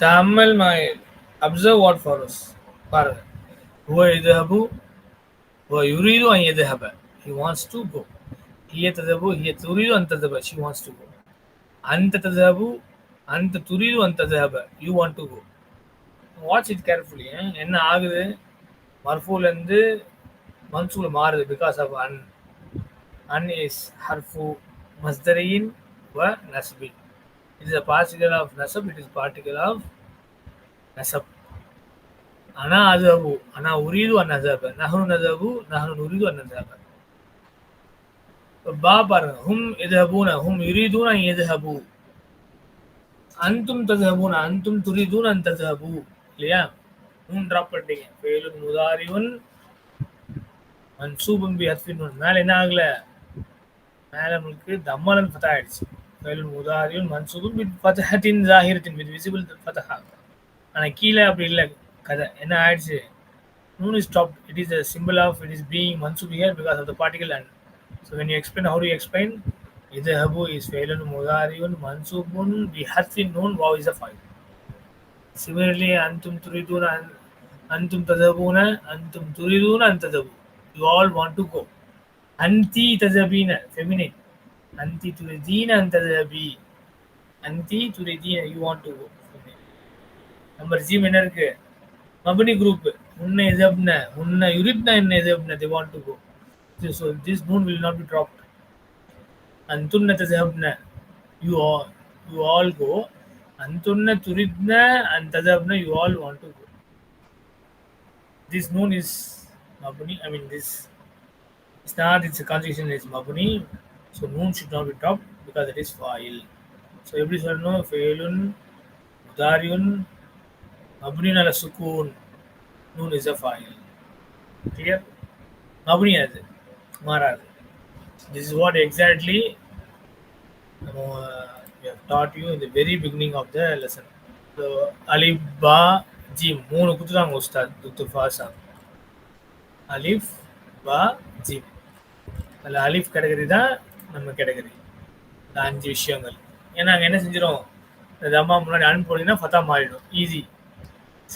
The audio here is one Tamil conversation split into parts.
تأمل معي observe what follows பாருங்க هو يذهب هو يريد أن يذهب he wants to go هي تذهب هي تريد أن تذهب she wants to go أنت تذهب أنت تريد أن تذهب you want to go watch it carefully eh? என்ன ஆகுது மர்ஃபூலேருந்து மன்சூல் மாறுது பிகாஸ் ஆஃப் அன் அன் இஸ் ஹர்ஃபு மஸ்தரியின் வ நஸ்பின் it is a particle of nasab it is particle of nasab ana adhabu ana uridu an adhaba nahnu nadhabu nahnu nuridu an nadhaba பா பாருங்க. ஹும் எதஹபூன ஹும் யுரிதூன அன் எதஹபு அன்தும் ததஹபூன அன்தும் துரிதூன அன் ததஹபு இல்லையா? நூன் ட்ராப் பண்ணிட்டீங்க. ஃபேலுன் முதாரியுன் மன்சூபம் பி ஹத்ஃபின் மேலே என்ன ஆகல? மேலே நம்மளுக்கு தம்மலன் ஃபதா ஆயிடுச்சு. ஃபேலுன் முதாரியுன் மன்சூபுன் பின் ஃபதஹத்தின் ஜாஹிரத்தின் வித் விசிபிள் ஃபதஹா ஆனா கீழே அப்படி இல்லை கதை என்ன ஆயிடுச்சு noon is stop it is a symbol of it is being mansub here because of the particle and so when you explain how do you explain idhabu is failun mudariun mansubun bi harfin noon waw is a file similarly antum turiduna an- antum tadhabuna antum turiduna an tadhabu you all want to go anti tadhabina feminine anti turidina an tadhabi anti turidina you want to go feminine number G என்ன இருக்கு மபனி குரூப் உன்னை எதப்ன உன்னை யுரிப்னா என்ன எதப்ன they want to go so this noon will not be dropped antunna tadhabna you all you all go antunna turidna and tadhabna you all want to go this noon is mabni i mean this it's not its conjugation is mabni so noon should not be top because it is foil so எப்படி சொல்லணும்? ஃபெயிலுன் முதாரியுன் மப்னின் அல சுக்கூன் நூன் இஸ் அ ஃபாயில் கிளியர் மப்னி அது. மாறாது. This is what exactly taught you in the very beginning of the lesson so அலிபா பா ஜீம் மூணு குத்துறாங்க உஸ்தாத். துத்து ஃபாசா அலிஃப் பா ஜிம் அதில் அலிஃப் கேட்டகரி தான் நம்ம கேட்டகரி இந்த அஞ்சு விஷயங்கள். ஏன்னா அங்கே என்ன செஞ்சிடும் இந்த அம்மா முன்னாடி அனுப்பி போனீங்கன்னா ஃபத்தா மாறிடும். Easy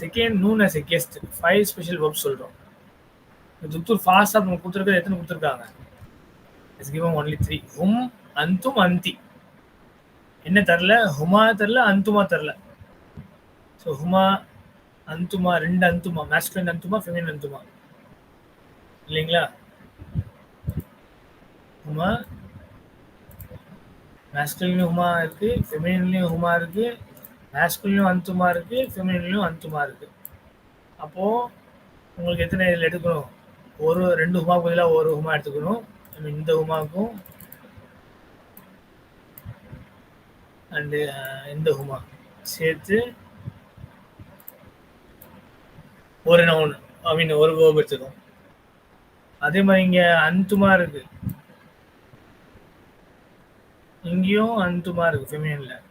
second noon as a guest five special work சொல்கிறோம் துத்தூர் ஃபாஸ்ட்டாக நம்ம கொடுத்துருக்கிறது எத்தனை கொடுத்துருக்காங்க? It's given only three hmm அந்தும் அந்தி. என்ன தரல? ஹுமா தரல அந்துமா தரல. ஸோ ஹுமா அந்துமா ரெண்டு அந்துமா. மேஸ்குலின் அந்துமா ஃபெமின் அந்துமா. இல்லைங்களா? ஹுமா மேஸ்குலின்லையும் ஹுமா இருக்கு ஃபெமினின்லேயும் ஹுமா இருக்கு மேஸ்குலினும் அந்துமா இருக்கு ஃபெமினின்லையும் அந்துமா இருக்கு. அப்போ உங்களுக்கு எத்தனை இதில் எடுக்கணும்? ஒரு ரெண்டு ஹுமா பதிலாக ஒரு ஹுமா எடுத்துக்கணும். இந்த ஹுமாவுக்கும் அண்டு uh, இந்த ஹுமா சேர்த்து ஒரு நவுன் அப்படின்னு ஒரு கோபம் எடுத்துக்கணும். அதே மாதிரி இங்க அந்துமா இருக்கு. இங்கேயும் அந்துமா இருக்குது ஃபெமினில்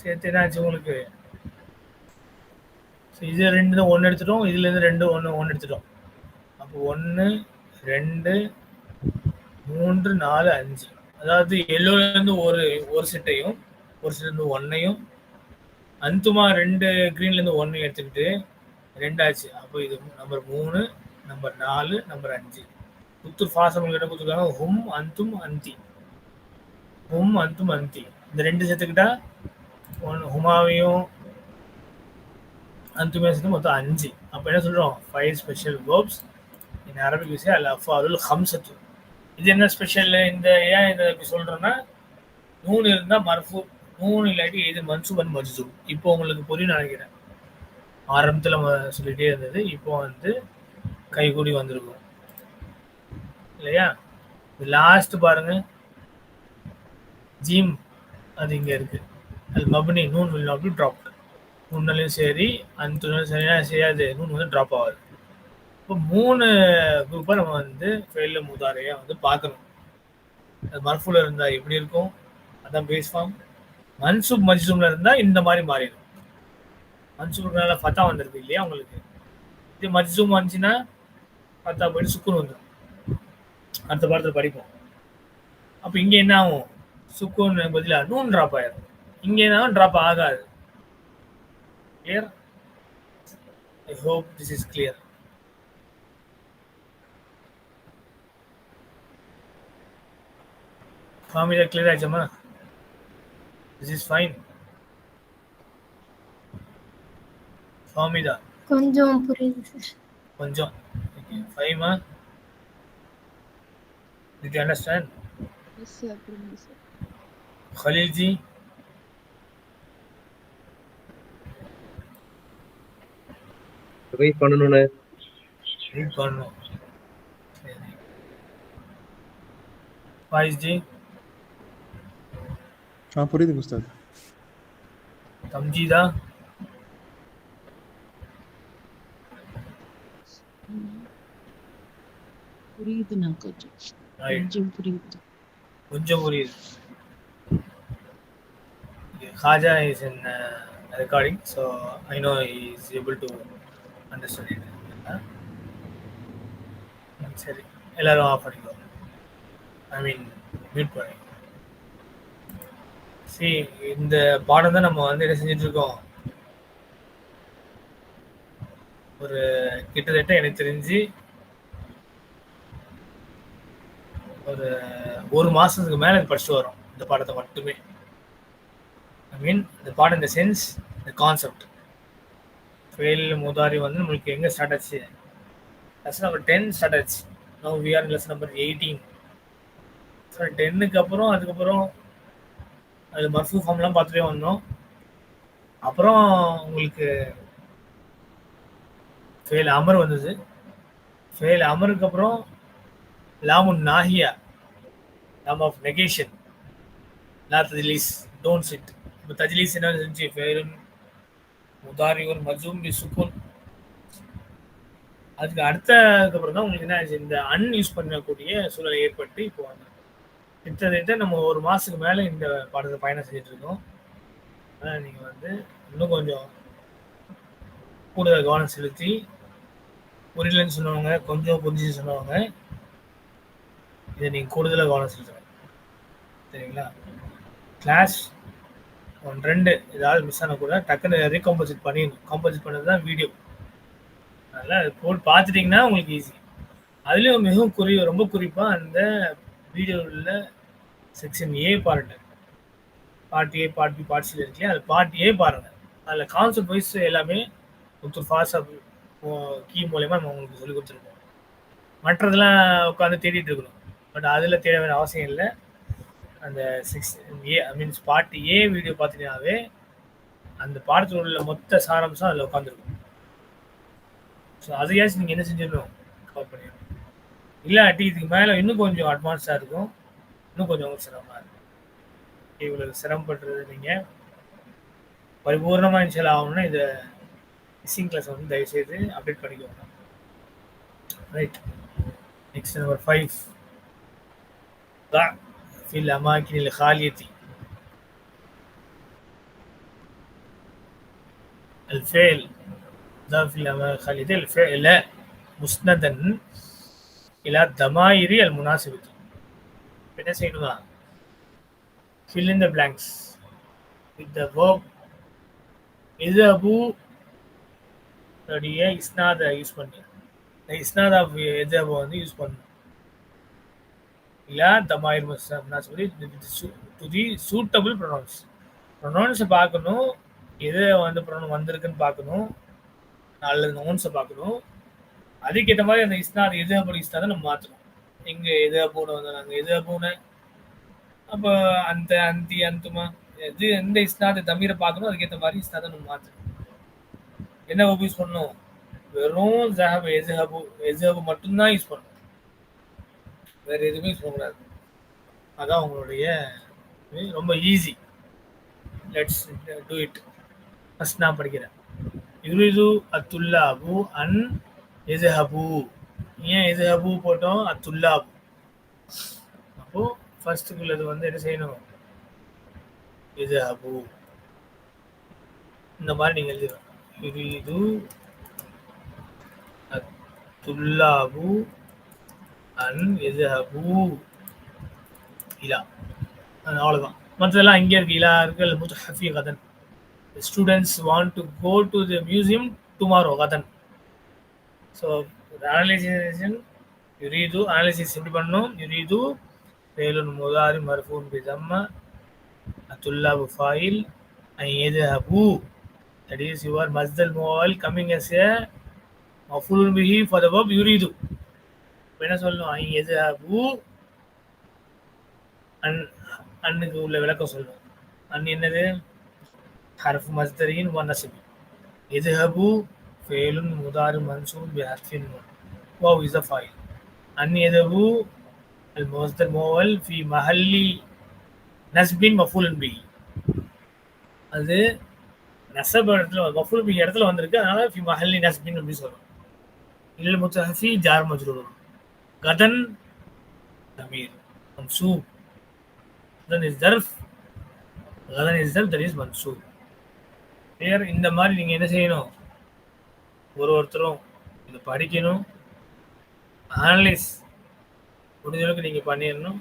சேர்த்து என்னாச்சு உங்களுக்கு. ஸோ இது ரெண்டு தான் ஒன்று எடுத்துட்டோம் இதுல இருந்து ரெண்டு ஒன்று ஒன்று எடுத்துட்டோம். அப்போ ஒன்று ரெண்டு மூன்று நாலு அஞ்சு. அதாவது எல்லோலேருந்து ஒரு ஒரு செட்டையும் ஒரு செட்டு ஒன்றையும் ஒன்னையும் அந்துமா ரெண்டு க்ரீன்லேருந்து ஒன்று எடுத்துக்கிட்டு ரெண்டாச்சு. அப்போ இது நம்பர் மூணு நம்பர் நாலு நம்பர் அஞ்சு. புத்தூர் ஃபாசம் என்ன கொடுத்துருக்காங்க? ஹும் அந்தும் அந்தி. ஹும் அந்தும் அந்தி இந்த ரெண்டு சேர்த்துக்கிட்டா ஒன் ஹுமாவையும் அந்துமே சேர்த்து மொத்தம் அஞ்சு. அப்போ என்ன சொல்கிறோம் five special verbs in Arabic விஷயம் அல்ல அஃபாதுல் ஹம்சத்து. இது என்ன ஸ்பெஷல் இந்த ஏன் இதை இப்படி சொல்கிறேன்னா நூன் இருந்தால் மர்ஃபு. நூன் இல்லாட்டி இது மன்சூபன் மஜ்சூப் இப்போ உங்களுக்கு புரியும் நினைக்கிறேன். ஆரம்பத்தில் சொல்லிகிட்டே இருந்தது. இப்போ வந்து கைகூடி வந்திருக்கும். இல்லையா? லாஸ்ட் பாருங்கள் ஜீம் அது இங்கே இருக்குது அது மபனி நூன் வில் நாட் பி ட்ராப் நூன்னாலையும் சரி அந்த சரியா செய்யாது. நூன் வந்து ட்ராப் ஆகாது. இப்போ மூணு குரூப்பாக நம்ம வந்து ஃபெயிலில் முதாரையாக வந்து பார்க்கணும். அது மர்ஃபுல இருந்தால் எப்படி இருக்கும்? அதான் பேஸ் ஃபார்ம் மன்சூப் மஜ்சூமில் இருந்தால் இந்த மாதிரி மாறிடும். மன்சூப்னால ஃபத்தா வந்திருக்கு இல்லையா உங்களுக்கு? இது மஜ்சூம் வந்துச்சுன்னா ஃபத்தா போயிட்டு சுக்குன் வந்துடும் அடுத்த பாடத்தில் படிப்போம். அப்போ இங்கே என்ன ஆகும்? சுக்குன் பதிலாக நூன் ட்ராப் ஆயிரும் இங்கே என்ன ட்ராப் ஆகாது Clear? I hope this is clear. Family clear ஆச்சம்மா This is fine. Famida, கொஞ்சம் புரியுது சார் கொஞ்சம். Okay, fine ma. Did you understand? Yes sir புரியுது சார் Khalil ji, வெயிட் பண்ணணும்னு read பண்ணணும். சரி. Faiz ji, ஆ புரியுதுங்க உஸ்தாத். Tamjida, புரியுதுண்ணா கொஞ்சம். Right. கொஞ்சம் புரியுது. கொஞ்சம் புரியுது. Khaja is in uh, recording, so I know he is able to understand it. சரி எல்லாரும் ஆஃப் பண்ணிக்கோ ஐ மீன் மியூட் பண்ணி சரி இந்த பாடம் தான் நம்ம வந்து என்ன செஞ்சுட்டு இருக்கோம்? ஒரு கிட்டத்தட்ட எனக்கு தெரிஞ்சு ஒரு ஒரு மாசத்துக்கு மேல படிச்சுட்டு வரோம். இந்த பாடத்தை மட்டுமே. Mean the part in the sense the concept fail முதாரி வந்து நம்மளுக்கு எங்கே ஸ்டார்ட் ஆச்சு? லெசன் நம்பர் டென் ஸ்டார்ட் ஆச்சு. No we are lesson number eighteen so டென்னுக்கு அப்புறம் அதுக்கப்புறம் அது மர்ஃபூ ஃபார்ம்லாம் பார்த்துட்டே வந்தோம். அப்புறம் உங்களுக்கு ஃபெயில் அமர் வந்தது. ஃபெயில் அமருக்கு அப்புறம் லாமுன் நாஹியா லாம் ஆஃப் நெகேஷன் லா ரிலீஸ் டோன்ட் சிட் இப்போ தஜ்லீஸ் என்ன செஞ்சு உதாரி முதாரியூர் மஜூம் பி சுக்குன் அதுக்கு அடுத்ததுக்கு அப்புறம் தான் உங்களுக்கு என்ன ஆச்சு இந்த அன் யூஸ் பண்ணக்கூடிய சூழல் ஏற்பட்டு இப்போ வந்து கிட்டத்தட்ட நம்ம ஒரு மாசத்துக்கு மேல இந்த பாடத்தை பயணம் செஞ்சுட்டு இருக்கோம் அதனால நீங்க வந்து இன்னும் கொஞ்சம் கூடுதல் கவனம் செலுத்தி புரியலன்னு சொன்னவங்க கொஞ்சம் புரிஞ்சுன்னு சொன்னவங்க இதை நீங்க கூடுதலாக கவனம் செலுத்தணும் சரிங்களா கிளாஸ் ஒன் ரெண்டு ஏதாவது மிஸ் ஆன கூட டக்குன்னு ரீகாம்போசிட் பண்ணிடணும். காம்போசிட் பண்ணது தான் வீடியோ அதனால் அது போட்டு பார்த்துட்டிங்கன்னா உங்களுக்கு ஈஸி அதுலேயும் மிகவும் குறி ரொம்ப குறிப்பாக அந்த வீடியோவில் செக்ஷன் ஏ பாருங்கள் part A part B part சில இருக்கு அது பார்ட் ஏ பாருங்கள் அதில் கான்செப்ட் வைஸ் எல்லாமே ஒருத்தர் ஃபாஸ்டாக கீ மூலயமா நம்ம உங்களுக்கு சொல்லி கொடுத்துருக்கோம். மற்றதெல்லாம் உட்காந்து தேடிட்டு இருக்கணும். பட் அதில் தேட வேண்டிய அவசியம் இல்லை. அந்த six A I means part A video பார்த்தீங்கன்னாவே அந்த பாடத்தில் உள்ள மொத்த சாராம்சம் அதில் உட்காந்துருக்கும் ஸோ அதையாச்சும் நீங்கள் என்ன செஞ்சிடணும்? கவர் பண்ணிடணும். இல்லாட்டி இதுக்கு மேலே இன்னும் கொஞ்சம் அட்வான்ஸாக இருக்கும். இன்னும் கொஞ்சம் உங்களுக்கு சிரமமாக இருக்கும். இவ்வளோ சிரமப்படுறது நீங்கள் பரிபூர்ணமாக இன்ஷியல் ஆகணும்னா இதை மிஸ்ஸிங் கிளாஸ் வந்து தயவுசெய்து அப்டேட் பண்ணிக்கோங்க. ரைட் நெக்ஸ்ட் நம்பர் ஃபைவ் தான் في الأماكن الخالية الفعل ضع في الأماكن الخالية الفعل مسندا إلى الضمائر المناسبة என்ன செய்யணுமா fill in the blanks with the verb எதுஅபு உடைய இஸ்னாத யூஸ் பண்ணி இந்த இஸ்னாத் ஆஃப் எதுஅபு வந்து யூஸ் பண்ணணும் இல்ல தமாயிர் முனாசிபதி டு தி சூட்டபிள் ப்ரொனவுன்ஸ் ப்ரொனவுன்ஸை பார்க்கணும் எது வந்து ப்ரொனவுன் வந்திருக்குன்னு பார்க்கணும் அல்லது நோன்ஸை பார்க்கணும். அதுக்கேற்ற மாதிரி அந்த இஸ்னாத் எது அப்படி இஸ்னாதை நம்ம மாற்றணும் எங்கே எது அப்பூனை வந்து நாங்கள் எது அப்பூனை அப்போ அந்த அந்தி அந்துமா எது எந்த இஸ்னாத் தமீரை பார்க்கணும் அதுக்கேற்ற மாதிரி இஸ்னாதை நம்ம மாற்றணும் என்ன யூஸ் பண்ணணும்? வெறும் ஜஹப் எதுஹபு எதுஹபு மட்டும்தான் யூஸ் பண்ணணும். வேற எதுவுமே சொல்லக்கூடாது. அதான் உங்களுடைய ரொம்ப easy let's do it first நான் படிக்கிறேன். யுரிது அத்துல்லாபு அன் எதுஹபு ஏன் எதுஹபு போட்டோம்? அத்துல்லாபு. அப்போ ஃபர்ஸ்ட்டுக்குள்ளது வந்து என்ன செய்யணும்? எதுஹபு இந்த மாதிரி நீங்கள் எழுதிடும் யுரிது அத்துல்லாபு அன் எதுஹபு இலா. அவ்வளோதான் மற்றதெல்லாம் இங்கே இருக்கு. இலா இருக்கு. முத்து ஹஃபி கதன். Students want to go to the museum tomorrow Kathan. So analysation யுரீது அனலைசிஸ் எப்படி பண்ணும் யுரீது வேலுன் முதாரி மர்ஃபூன் பி தம்ம அத்துல்லா ஃபைல் ஐயது ஹபு தட் இஸ் யுவர் மஸ்தல் மோவால் கம்மிங் எஸ் ஏ மஃபுலுன் பிஹி ஃபார் த வப் யுரீது என்ன சொல்லும் எது ஊ அன் அண்ணுக்கு உள்ள விளக்கம் சொல்லுவோம் அன் என்னது? ஹர்ஃப் மஸ்தரியின் வனசிபி எது ஹபு? ஃபேலுன் முதாரு மன்சூன் பி ஹர்ஃபின் வாவ் இஸ் அ ஃபைல். அன் எதபு அல் மஸ்தர் மோவல் ஃபி மஹல்லி நஸ்பின் மஃபூலன் பி. அது நசப் இடத்துல மஃபூல் பி இடத்துல வந்திருக்கு. அதனால ஃபி மஹல்லி நஸ்பின் அப்படின்னு சொல்லுவோம் இல்லை முத்தஹி ஜார் மஜ்ரூர். கதன் தமீர். மன்சூப் கதன் இஸ் தர்ஃப். கதன் இஸ் தர்ஃப் தட் இஸ் மன்சூப் கிளியர் இந்த மாதிரி நீங்கள் என்ன செய்யணும்? ஒரு ஒருத்தரும் இதை படிக்கணும். அனலைஸ் முடிஞ்சளவுக்கு நீங்கள் பண்ணிடணும்.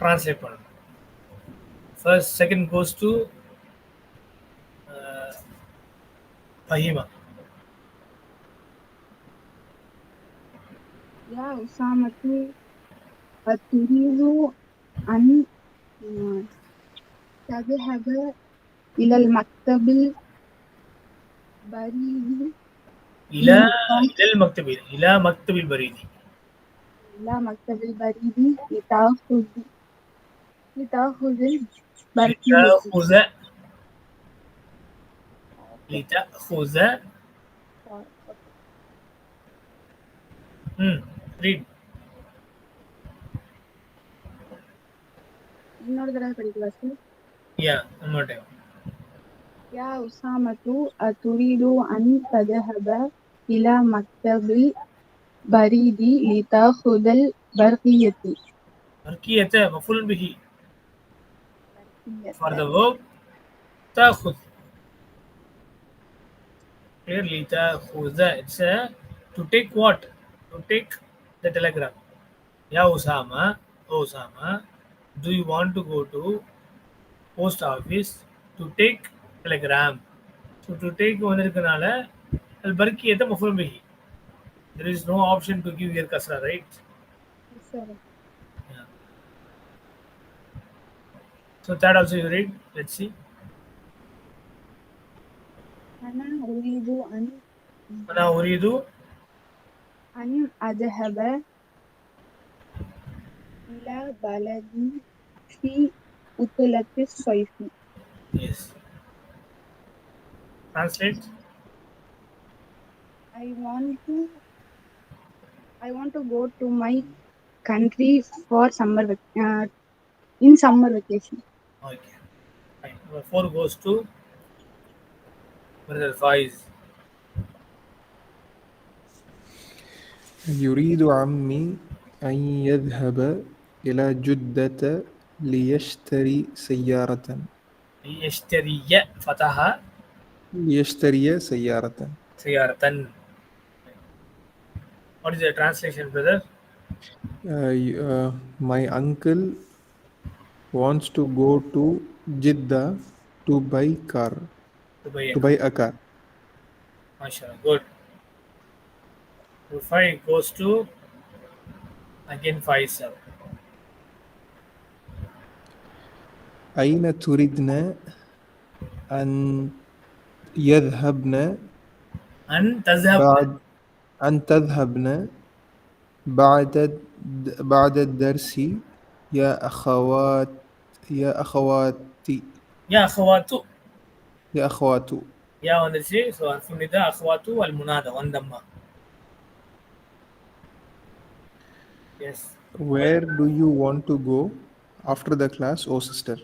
ட்ரான்ஸ்லேட் பண்ணணும். ஃபர்ஸ்ட் செகண்ட் கோஸ் டு பஹிமா يا أسامة أتريد أن آه، تذهب إلى المكتب البريد. إلى إلى المكتب إلى مكتب البريد. إلى مكتب البريد لتأخذ لتأخذ لتأخذ لتأخذ ம் read இன்னொரு தடவை படிக்கலாம் sir yeah one more time يا أسامة أتريد أن تذهب إلى مكتب البريد لتأخذ البرقية بركية مفعول به for the verb تأخذ clearly تأخذ it's a to take what to take the telegram yeah Osama Osama do you want to go to post office to take telegram so to take வந்திருக்கனால البركية مفعول به there is no option to give here kasra right Sir. so that also you read let's see أنا أريد أن أنا أريد أن أذهب إلى بلدي في عطلة الصيف yes translate I want to I want to go to my country for summer vac- uh, in summer vacation. Okay. Fine. Number four goes to Brother Faiz. يريد عمي أن يذهب إلى جدة ليشتري سيارة يشتري فتح ليشتري سيارة سيارة. What is the translation, brother? Uh, uh, my uncle wants to go to Jeddah to buy car To buy to a buy a car. MashaAllah. Good. 2, 5 goes to again 5 7 أين تريدنا أن يذهبنا أن تذهب. بعد أن تذهبنا بعد بعد الدرس؟ يا أخوات يا أخواتي. يا أخواتو. يا أخواتو. يا வந்துச்சு ஸோ அர்த்தம் இது அஹ்வாத்து அல் Yes Where do you want to go after the class, oh sister?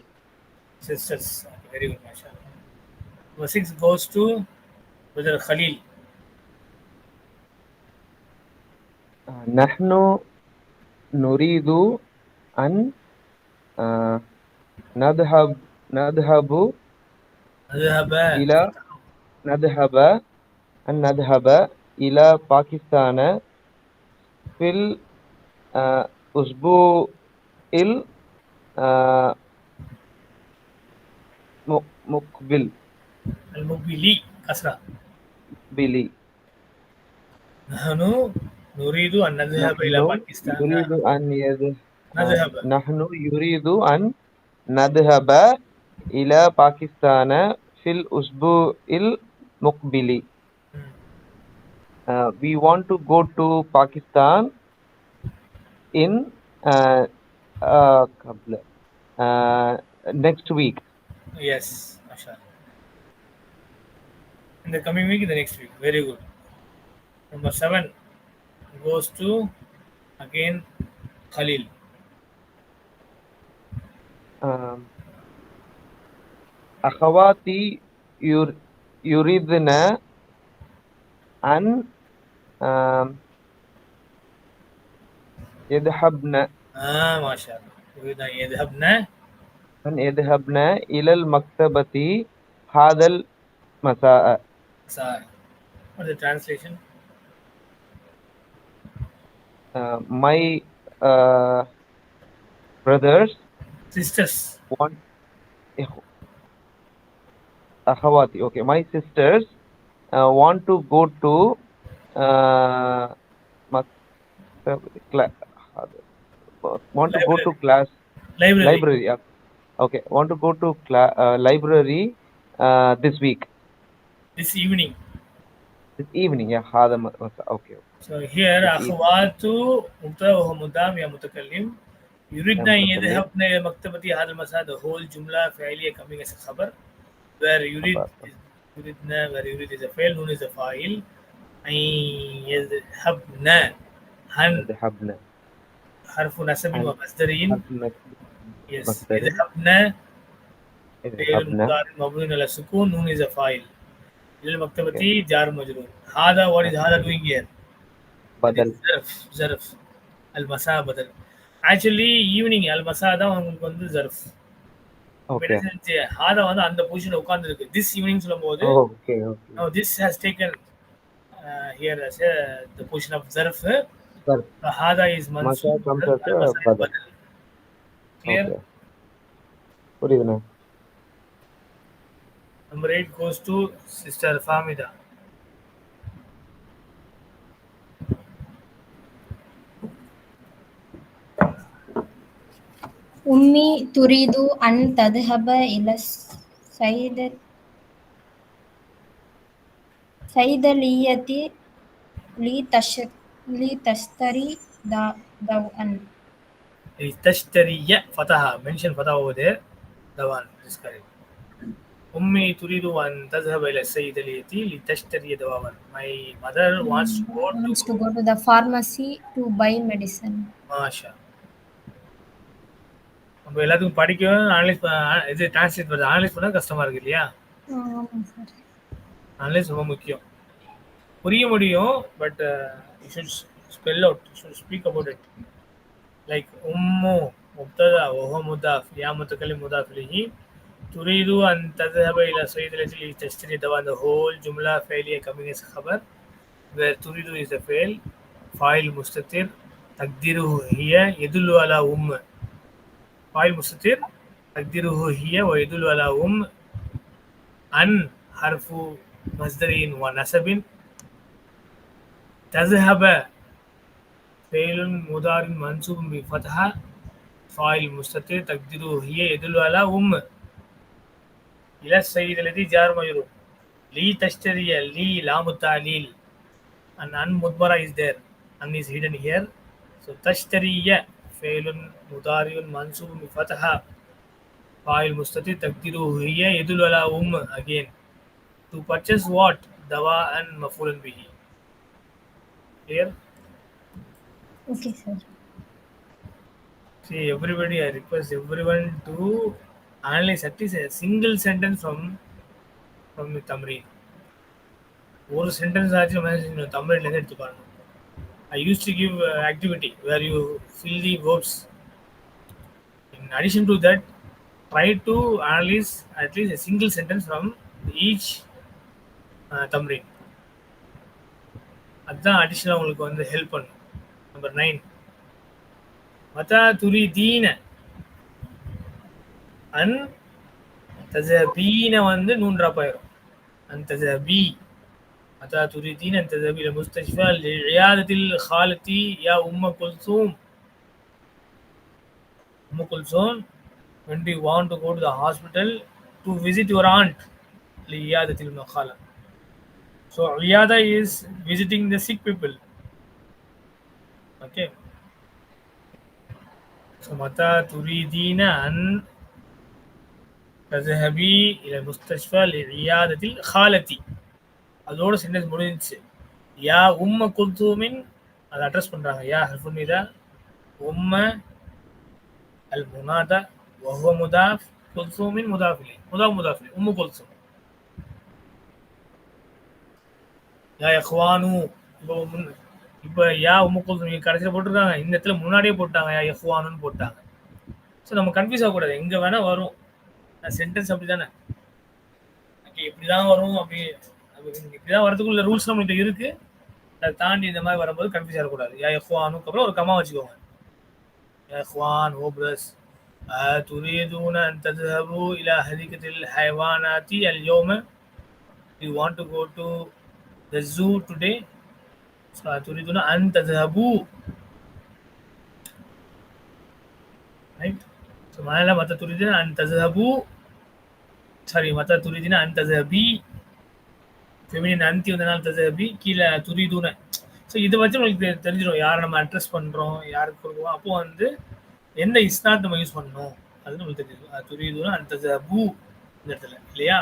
sisters. Very good, mashallah. Number six goes to Brother Khalil. نحن نريد أن آه، نذهب نذهب ذهب إلى نذهب أن نذهب إلى باكستان في الأسبوع المقبل المقبلي كسرة بلي نحن نريد أن نذهب إلى نحن باكستان يريد أن يذهب نذهب نحن يريد أن نذهب إلى باكستان في الأسبوع المقبل. Uh, we want to go to Pakistan in uh, uh, قبل uh, next week. Yes, Mashallah. In the coming week, the next week. Very good. Number seven goes to again Khalil. Um, أخواتي ير- يريدن أن um, يذهبن. اه ما شاء الله يذهبن. من يذهبن الى المكتبه هذا المساء مساء. what the translation? uh, my uh, brothers sisters. want اخواتي اوكي ماي سيسترز وانت تو جو تو مكتب مكتب cla- want to go to class Library. library yeah. okay want to go to cla- uh, library uh, this week This evening. this evening yeah هذا م- مساء okay So here أخوات مبتدأ وهو مدام يا متكلم يريدن أن متكلم. يذهبن إلى مكتبة هذا المساء the whole جملة فعلية coming as a خبر where يريد خبر. يريدن where يريد is a فعل نون is a فاعل أن يذهبن هن يذهبن حرف نسب هن. ومصدرين حرف yes مصدر. يذهبن فعل يذهبن مضارع مبني على السكون نون is a فاعل إلى المكتبة جار مجرور هذا what is هذا doing here بدل ظرف ظرف المساء بدل actually evening அல்மசா தான் உங்களுக்கு வந்து ஜர்ஃப் okay ஹாதா வந்து அந்த பொசிஷன்ல உட்கார்ந்து இருக்கு திஸ் ஈவினிங் சொல்லும்போது okay okay no this has taken uh, here Correct. The hada is mansub. Masha comes after badal. Clear? Okay. புரியுதுண்ணா number eight goes to sister Fahmida உம்மி துரிது அன் ததுஹப இல சைத சைதலியதி லீ தஷத் لتشتري دا- دواء تشتري فتحها mention فتحة over there دوان is correct أمي تريد أن تذهب إلى الصيدلية لتشتري دواء my mother wants to go to wants to go to the pharmacy to buy medicine. மாஷா நம்ம எல்லாத்துக்கும் படிக்கவும் அனலைஸ் இது டிரான்ஸ்லேட் பண்ணுறது அனலைஸ் பண்ண கஷ்டமா இருக்கு இல்லையா ஆமாம் சார் அனலைஸ் ரொம்ப முக்கியம் புரிய முடியும் but you should spell out, you should speak about it. Like Ummu Muptada, Oho Mudaf, Yamatakali Mudafrihi, Turidu and Tadhabaila Swedish testing the one the whole Jumla failure coming as a khabar, where Turidu is a fail, file mustatir, takdiru here, yedulu ala um. File mustatir, takdiru here, wa yedulu ala um, an harfu masdarin wa nasabin, تذهب فعل مضارع منصوب بفتحة فاعل مستتر. تقديره هي يدل على أم إلى السيد الذي جار مجرور. لي تشتري لي لام التعليل. And أن مضمرة is there. أن is hidden here. So تشتري فعل مضارع منصوب بفتحة فاعل مستتر. تقديره هي يدل على أم again. To purchase what? دواء مفعول به. Clear? Okay sir See, everybody, I request everyone to analyze at least a single sentence from from the Tamil. ஒரு சென்டென்ஸ் ஆச்சு நம்ம தமிழ்லேருந்து எடுத்து பாருங்க. I use to give activity where you fill the verbs in addition to that try to analyse at least single sentence from each Tamil அதுதான் அடிஷ்னலாக உங்களுக்கு வந்து ஹெல்ப் பண்ணும். Number nine Madha துரி Deena an தஜ பீன வந்து நூன்றா போயிடும் an தஜ B Madha துரி Deena an தஜ பில முஸ்தஜ்ஃபா லியாதத்தில் ஹாலத்தி யா உம்ம குல்சூம். உம்ம Kulsum when do want to go to the hospital to visit your aunt லியாதத்தில் மஹாலா so عيادة is visiting the sick people okay so متى تريدين أن تذهبي إلى المستشفى لعيادة الخالة அதோட சென்டென்ஸ் முடிஞ்சிச்சு யா உம்ம குல்தூமின் அதை அட்ரஸ் பண்றாங்க யா ஹர்ஃபுல் மீதா உம்ம அல் முனாதா வஹுவ முதாஃப் குல்தூமின் முதாஃபிலி முதாஃப் முதாஃபிலி உம்மு குல்தூம் யா இஹ்வானு இப்போ முன் இப்போ யா உம்மு குல்தூம் இங்க கடைசியில் போட்டிருக்காங்க இந்த இடத்துல முன்னாடியே போட்டாங்க யா இஹ்வானுன்னு போட்டாங்க ஸோ நம்ம கன்ஃபியூஸ் ஆகக்கூடாது எங்கே வேணா வரும் சென்டென்ஸ் அப்படி தானே ஓகே இப்படி தான் வரும் அப்படி இப்படி தான் வரதுக்குள்ள ரூல்ஸ் நம்மகிட்ட இருக்கு அதை தாண்டி இந்த மாதிரி வரும்போது கன்ஃபியூஸ் ஆகக்கூடாது யா இஹ்வானுக்கு அப்புறம் ஒரு கமா வச்சுக்கோங்க யா இஹ்வான் ஓ press تريدون أن تذهبوا إلى حديقة الحيوانات اليوم You want to go to the zoo today so تريدون أن تذهبوا right so معنى متى تريدون أن تذهبوا sorry متى تريدين أن تذهبي feminine அந்தி வந்தனால தசபி கீழே துரிதுன ஸோ இதை வச்சு உங்களுக்கு தெ- தெரிஞ்சிடும் யாரை நம்ம அட்ரஸ் பண்ணுறோம் யாருக்கு கொடுக்குறோம் அப்போ வந்து எந்த இஸ்னாத் நம்ம யூஸ் பண்ணணும் அது நம்மளுக்கு தெரியும் துரிதுன அந்த தசபு இந்த இடத்துல இல்லையா